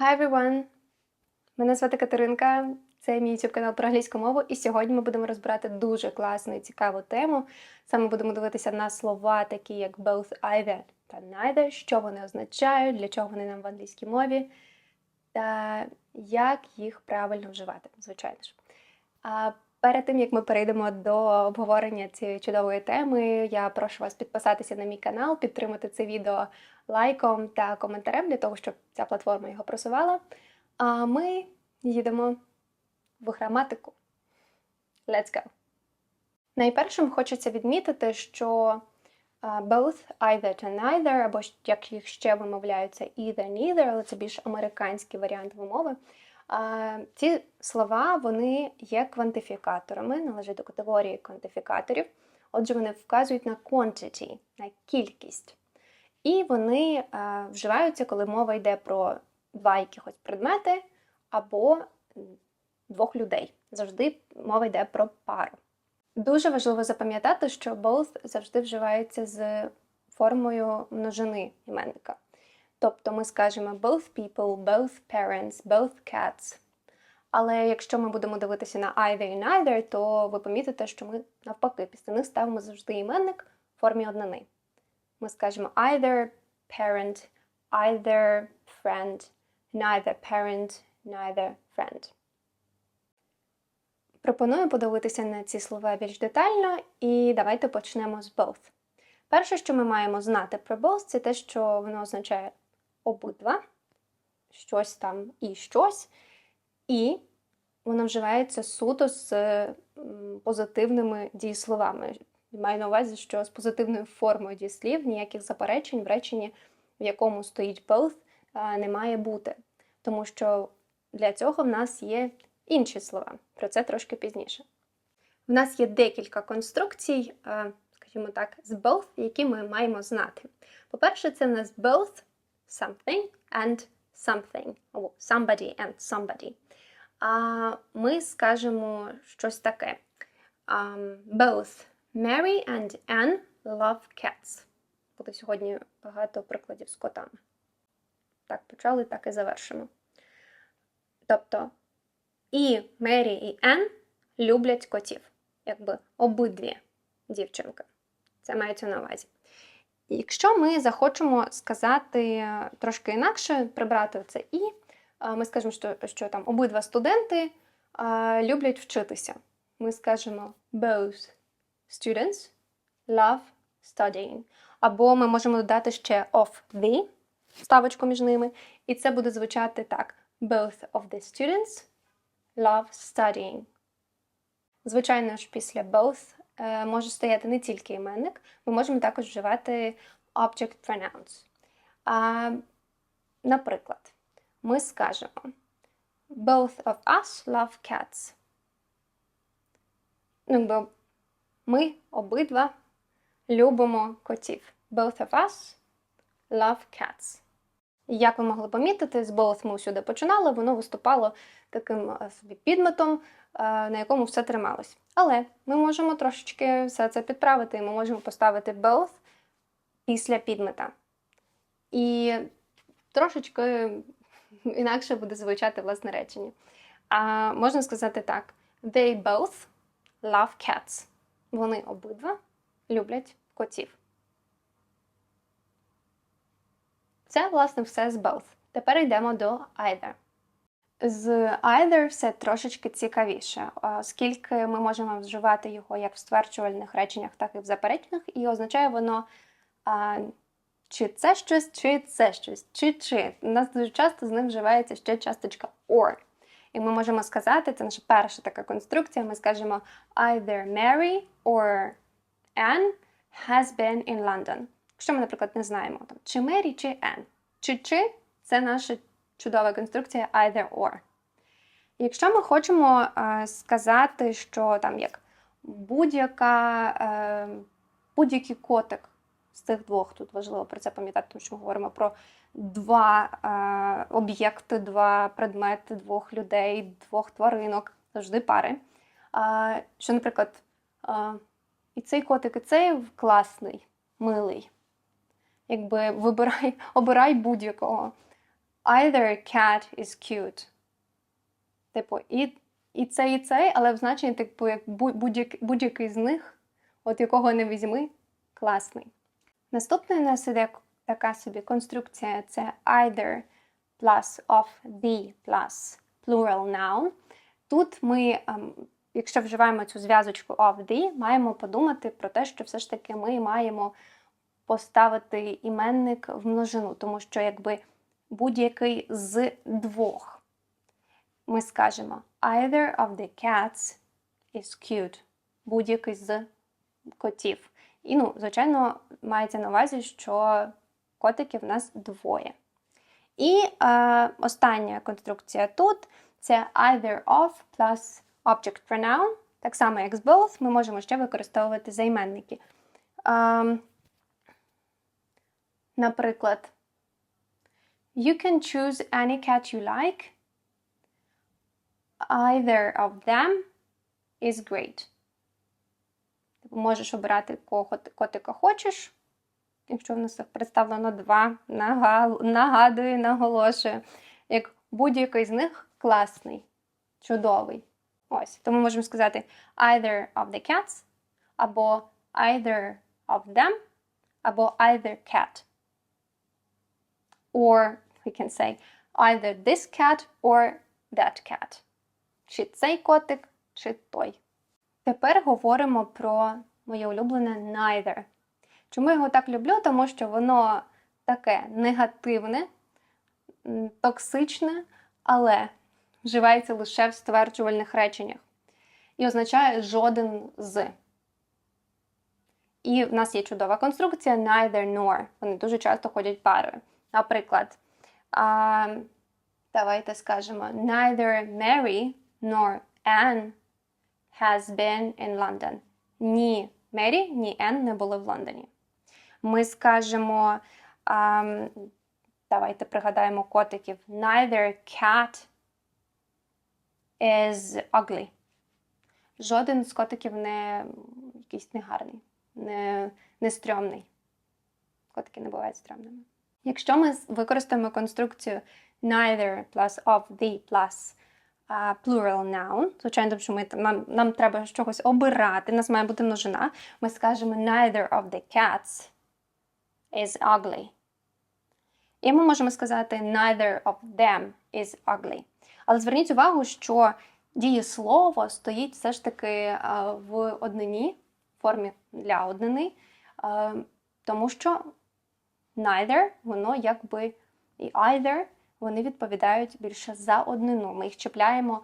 Hi everyone! Мене звати Катеринка, це мій YouTube канал про англійську мову, і сьогодні ми будемо розбирати дуже класну і цікаву тему. Саме будемо дивитися на слова, такі як both, either та neither, що вони означають, для чого вони нам в англійській мові, та як їх правильно вживати, звичайно ж. Перед тим як ми перейдемо до обговорення цієї чудової теми, я прошу вас підписатися на мій канал, підтримати це відео лайком та коментарем для того, щоб ця платформа його просувала. А ми їдемо в граматику. Let's go! Найпершим хочеться відмітити, що both, either та neither, або як їх ще вимовляються either, neither, але це більш американський варіант вимови. Ці слова вони є квантифікаторами, належать до категорії квантифікаторів. Отже, вони вказують на quantity, на кількість. І вони е, вживаються, коли мова йде про два якихось предмети або двох людей. Завжди мова йде про пару. Дуже важливо запам'ятати, що both завжди вживається з формою множини іменника. Тобто ми скажемо both people, both parents, both cats. Але якщо ми будемо дивитися на either і neither, то ви помітите, що ми навпаки після них ставимо завжди іменник в формі однини. Ми скажемо either parent, either friend, neither parent, neither friend. Пропоную подивитися на ці слова більш детально, і давайте почнемо з both. Перше, що ми маємо знати про both, це те, що воно означає обидва, щось там і щось, і воно вживається суто з позитивними дієсловами. Маю на увазі, що з позитивною формою дієслів ніяких заперечень в реченні, в якому стоїть both, не має бути. Тому що для цього в нас є інші слова. Про це трошки пізніше. В нас є декілька конструкцій, скажімо так, з both, які ми маємо знати. По-перше, це в нас both something and something, або somebody and somebody. А ми скажемо щось таке. Um, both Mary and Anne love cats. Буде сьогодні багато прикладів з котами. Так, почали, так і завершимо. Тобто, і Мері, і Енн люблять котів. Якби обидві дівчинки. Це мається на увазі. Якщо ми захочемо сказати трошки інакше, прибрати це і, ми скажемо, що, що там обидва студенти а, люблять вчитися. Ми скажемо both students love studying. Або ми можемо додати ще of the, ставочку між ними, і це буде звучати так: Both of the students love studying. Звичайно ж, після both е, може стояти не тільки іменник, ми можемо також вживати object pronouns. А, наприклад, ми скажемо Both of us love cats. Ну, ми обидва любимо котів. Both of us love cats. Як ви могли помітити, з both ми сюди починали, воно виступало таким е, собі підметом, е, на якому все трималось. Але ми можемо трошечки все це підправити, і ми можемо поставити both після підмета. І трошечки інакше буде звучати власне речення. А можна сказати так: They both love cats. Вони обидва люблять котів. Це, власне, все з both. Тепер йдемо до either. З either все трошечки цікавіше, оскільки ми можемо вживати його як в стверджувальних реченнях, так і в заперечних, і означає воно а, чи це щось, чи це щось, чи чи. У нас дуже часто з ним вживається ще часточка or. І ми можемо сказати, це наша перша така конструкція, ми скажемо either Mary or Anne has been in London. Якщо ми, наприклад, не знаємо, там, чи Мері, чи Anne. Чи чи це наша чудова конструкція either or. Якщо ми хочемо е, сказати, що там як будь-яка, е, будь-який котик з цих двох, тут важливо про це пам'ятати, тому що ми говоримо про два е, об'єкти, два предмети, двох людей, двох тваринок, завжди пари. Е, що, наприклад, е, і цей котик, і цей класний, милий. Якби вибирай, обирай будь-якого. Either cat is cute. Типу, і, і цей, і цей, але в значенні, типу, як будь-який, будь-який з них, от якого не візьми, класний. Наступний у нас іде така собі конструкція: це either plus of the plus plural noun. Тут ми, ем, якщо вживаємо цю зв'язочку of the, маємо подумати про те, що все ж таки ми маємо поставити іменник в множину, тому що якби будь-який з двох. Ми скажемо either of the cats is cute. Будь-який з котів. І, ну, звичайно, мається на увазі, що котиків в нас двоє. І е, остання конструкція тут це either of plus object pronoun. Так само, як з both, ми можемо ще використовувати займенники. Е, наприклад, You can choose any cat you like. Either of them is great. Можеш обирати кого котика хочеш. Якщо в нас представлено два, нагадую, наголошую. Як будь-який з них класний, чудовий. Ось. Тому можемо сказати either of the cats, або either of them, або either cat. Or we can say either this cat or that cat. Чи цей котик, чи той. Тепер говоримо про моє улюблене neither. Чому я його так люблю? Тому що воно таке негативне, токсичне, але вживається лише в стверджувальних реченнях. І означає жоден з. І в нас є чудова конструкція neither nor. Вони дуже часто ходять парою. Наприклад, а, давайте скажемо neither Mary nor Anne has been in London. Ні Мері, ні Енн не були в Лондоні. Ми скажемо, ам, давайте пригадаємо котиків. Neither cat is ugly. Жоден з котиків не якийсь негарний, не, не стрьомний. Котики не бувають стрьомними. Якщо ми використаємо конструкцію neither plus of the plus plural noun, звичайно, що ми, нам, нам треба чогось обирати, у нас має бути множина, ми скажемо neither of the cats is ugly. І ми можемо сказати neither of them is ugly. Але зверніть увагу, що дієслово стоїть все ж таки в однині, формі для однини, тому що neither, воно якби і either, вони відповідають більше за однину. Ми їх чіпляємо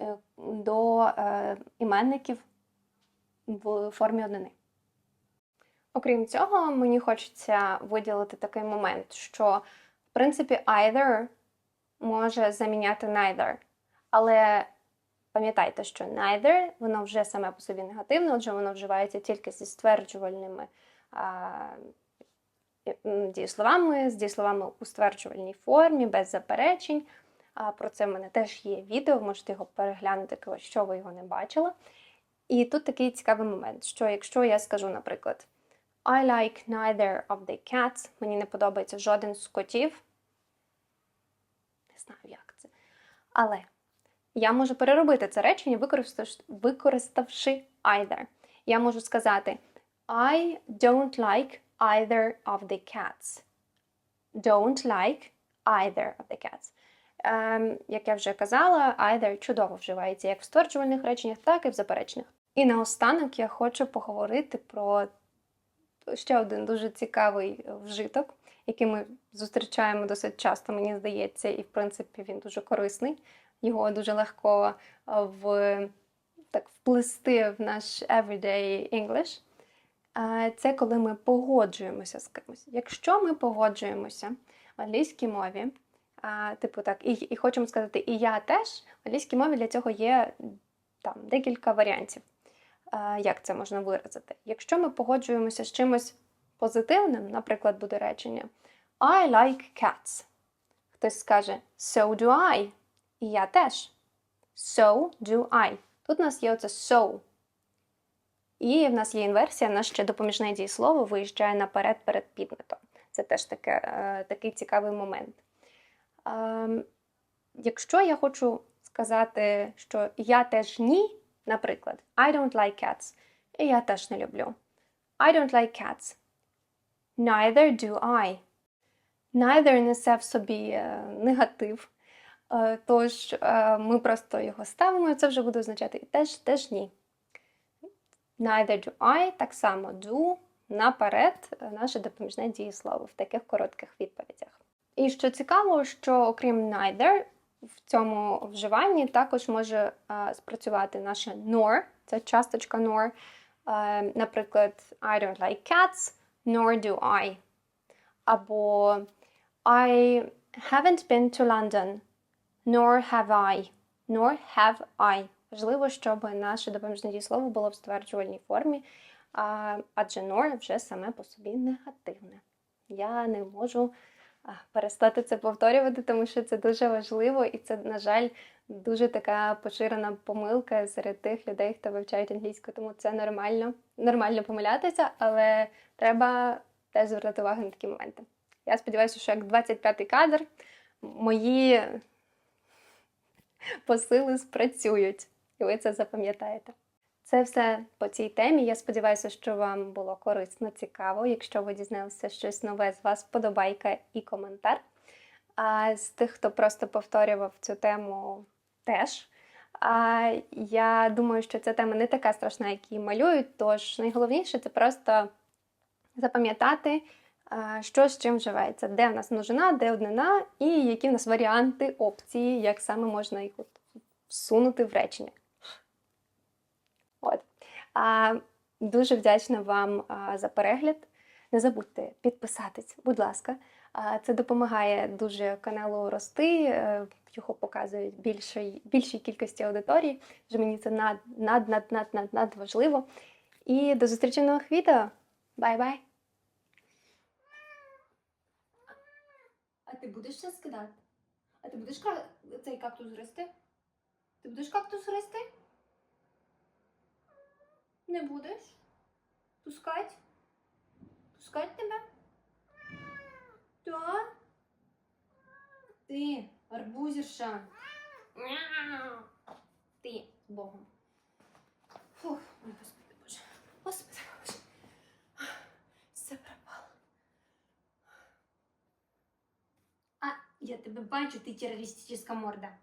е, до е, іменників в формі однини. Окрім цього, мені хочеться виділити такий момент, що, в принципі, either може заміняти neither. Але пам'ятайте, що neither, воно вже саме по собі негативне, отже, воно вживається тільки зі стверджувальними дієсловами, з дієсловами у стверджувальній формі, без заперечень. Про це в мене теж є відео, можете його переглянути, якщо ви його не бачили. І тут такий цікавий момент, що якщо я скажу, наприклад, I like neither of the cats, мені не подобається жоден з котів. Не знаю, як це. Але я можу переробити це речення, використавши either. Я можу сказати I don't like either of the cats. Don't like either of the cats. Ем, як я вже казала, either чудово вживається як в стверджувальних реченнях, так і в заперечних. І наостанок я хочу поговорити про ще один дуже цікавий вжиток, який ми зустрічаємо досить часто, мені здається, і в принципі він дуже корисний. Його дуже легко е, в, так, вплести в наш everyday English. Це коли ми погоджуємося з кимось. Якщо ми погоджуємося в англійській мові, типу так, і, і хочемо сказати, і я теж, в англійській мові для цього є там декілька варіантів, як це можна виразити. Якщо ми погоджуємося з чимось позитивним, наприклад, буде речення I like cats. Хтось скаже So do I. І я теж. So do I. Тут у нас є оце so. І в нас є інверсія, наше ще допоміжне дієслово виїжджає наперед перед підметом. Це теж таке, е, такий цікавий момент. Ем, якщо я хочу сказати, що я теж ні, наприклад, I don't like cats, і я теж не люблю. I don't like cats. Neither do I. Neither несе в собі е, негатив. Е, Тож ми просто його ставимо, і це вже буде означати теж, теж ні. Neither do I, так само do, наперед е, наше допоміжне дієслово в таких коротких відповідях. І що цікаво, що окрім neither, в цьому вживанні також може е, спрацювати наше nor, це часточка nor. Е, наприклад, I don't like cats, nor do I. Або I haven't been to London, nor have I. Nor have I. Важливо, щоб наше допоміжне дієслово було в стверджувальній формі, адже nor вже саме по собі негативне. Я не можу перестати це повторювати, тому що це дуже важливо, і це, на жаль, дуже така поширена помилка серед тих людей, хто вивчають англійську, тому це нормально, нормально помилятися, але треба теж звертати увагу на такі моменти. Я сподіваюся, що як 25-й кадр мої посили спрацюють, і ви це запам'ятаєте. Це все по цій темі. Я сподіваюся, що вам було корисно, цікаво. Якщо ви дізналися щось нове, з вас подобайка і коментар. А з тих, хто просто повторював цю тему, теж. А я думаю, що ця тема не така страшна, як її малюють. Тож найголовніше це просто запам'ятати, що з чим вживається, де в нас множина, де однина, і які в нас варіанти, опції, як саме можна їх всунути в речення. А, дуже вдячна вам за перегляд. Не забудьте підписатись, будь ласка. Це допомагає дуже каналу рости, е, його показують більшій, більшій кількості аудиторії. Вже мені це над, над, над, над, над, над важливо. І до зустрічі нових відео. Бай-бай! А ти будеш це скидати? А ти будеш цей кактус гризти? Ти будеш кактус гризти? Не будеш? Пускать? Пускать тебе? Так? Ти, арбузерша. Ти, з Богом. Фух, господи боже. Господи боже. Все пропало. А, я тебе бачу, ти терористична морда.